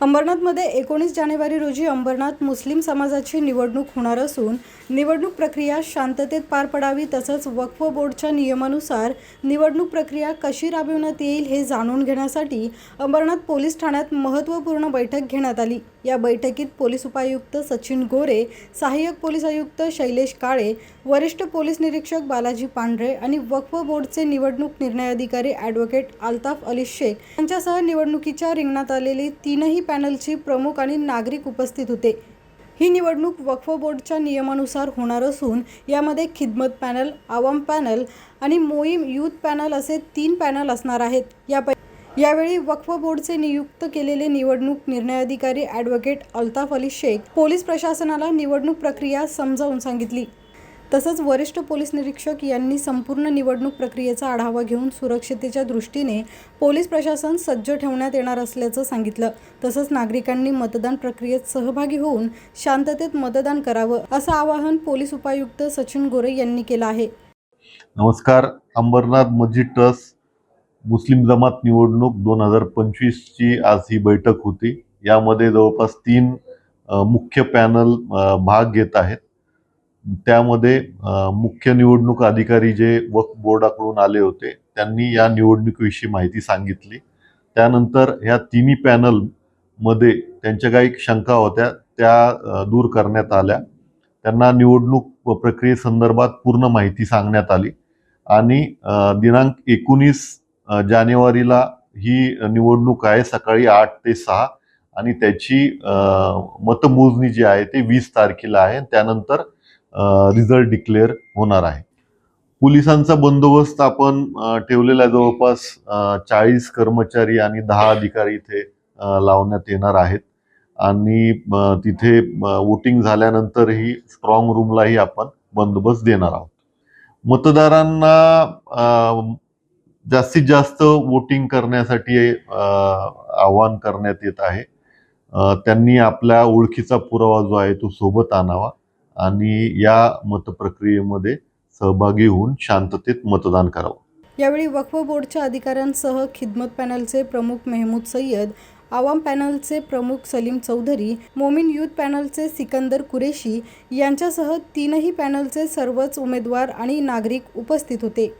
अंबरनाथमध्ये एकोणीस जानेवारी रोजी अंबरनाथ मुस्लिम समाजाची निवडणूक होणार असून निवडणूक प्रक्रिया शांततेत पार पडावी तसंच वक्फ बोर्डच्या नियमानुसार निवडणूक प्रक्रिया कशी राबविण्यात येईल हे जाणून घेण्यासाठी अंबरनाथ पोलीस ठाण्यात महत्त्वपूर्ण बैठक घेण्यात आली. या बैठकीत पोलीस उपायुक्त सचिन गोरे सहाय्यक पोलीस आयुक्त शैलेश काळे वरिष्ठ पोलीस निरीक्षक बालाजी पांढरे आणि वक्फ बोर्डचे निवडणूक निर्णय अधिकारी ॲडव्होकेट अल्ताफ अली शेख यांच्यासह निवडणुकीच्या रिंगणात आलेली तीनही पॅनलची प्रमुख आणि नागरिक उपस्थित होते. ही निवडणूक वक्फ बोर्डच्या नियमानुसार होणार असून यामध्ये खिदमत पॅनल आवाम पॅनल आणि मोईम यूथ पॅनल असे तीन पॅनल असणार आहेत. या यावेळी वक्फ बोर्डचे नियुक्त केलेले निवडणूक निर्णय अधिकारी ॲडव्होकेट अल्ताफ अली शेख पोलीस प्रशासनाला निवडणूक प्रक्रिया समजावून सांगितली. तसंच वरिष्ठ पोलीस निरीक्षक यांनी संपूर्ण निवडणूक प्रक्रियेचा आढावा घेऊन सुरक्षितेच्या दृष्टीने पोलीस प्रशासन सज्ज ठेवण्यात येणार असल्याचं सांगितलं. तसंच नागरिकांनी मतदान प्रक्रियेत सहभागी होऊन शांततेत मतदान करावं असं आवाहन पोलीस उपायुक्त सचिन गोरे यांनी केलं आहे. नमस्कार. अंबरनाथ मस्जिद ट्रस्ट मुस्लिम जमात निवडणूक दोन हजार पंचवीसची आज ही बैठक होती. यामध्ये जवळपास तीन मुख्य पॅनल भाग घेत आहेत. त्यामध्ये मुख्य निवडणूक अधिकारी जे वक्फ बोर्डाकडून आले होते त्यांनी या निवडणुकीविषयी माहिती सांगितली. त्यानंतर ह्या तिन्ही पॅनलमध्ये त्यांच्या काही शंका होत्या त्या दूर करण्यात आल्या. त्यांना निवडणूक प्रक्रियेसंदर्भात पूर्ण माहिती सांगण्यात आली. आणि दिनांक एकोणीस जानेवारीला ही निवडणूक आहे सकाळी आठ ते सहा. आणि त्याची मतमोजणी जी आहे ते वीस तारखेला आहे. त्यानंतर रिझल्ट डिक्लेअर होणार आहे. पोलिसांचा बंदोबस्त आपण ठेवलेला आहे जवळपास चाळीस कर्मचारी आणि दहा अधिकारी इथे लावण्यात येणार आहेत. आणि तिथे वोटिंग झाल्यानंतरही स्ट्रॉंग रूमलाही आपण बंदोबस्त देणार आहोत. मतदारांना जास्तीत जास्त वोटिंग करण्यासाठी आवाहन करण्यात येत आहे. त्यांनी आपल्या ओळखीचा पुरावा जो आहे तो सोबत आणावा. आणि या मतप्रक्रियेमध्ये सहभागी होऊन शांततेत मतदान करावं. यावेळी वक्फ बोर्डच्या अधिकाऱ्यांसह खिदमत पॅनलचे प्रमुख मेहमूद सय्यद आवाम पॅनलचे प्रमुख सलीम चौधरी मोमीन यूथ पॅनलचे सिकंदर कुरेशी यांच्यासह तीनही पॅनलचे सर्वच उमेदवार आणि नागरिक उपस्थित होते.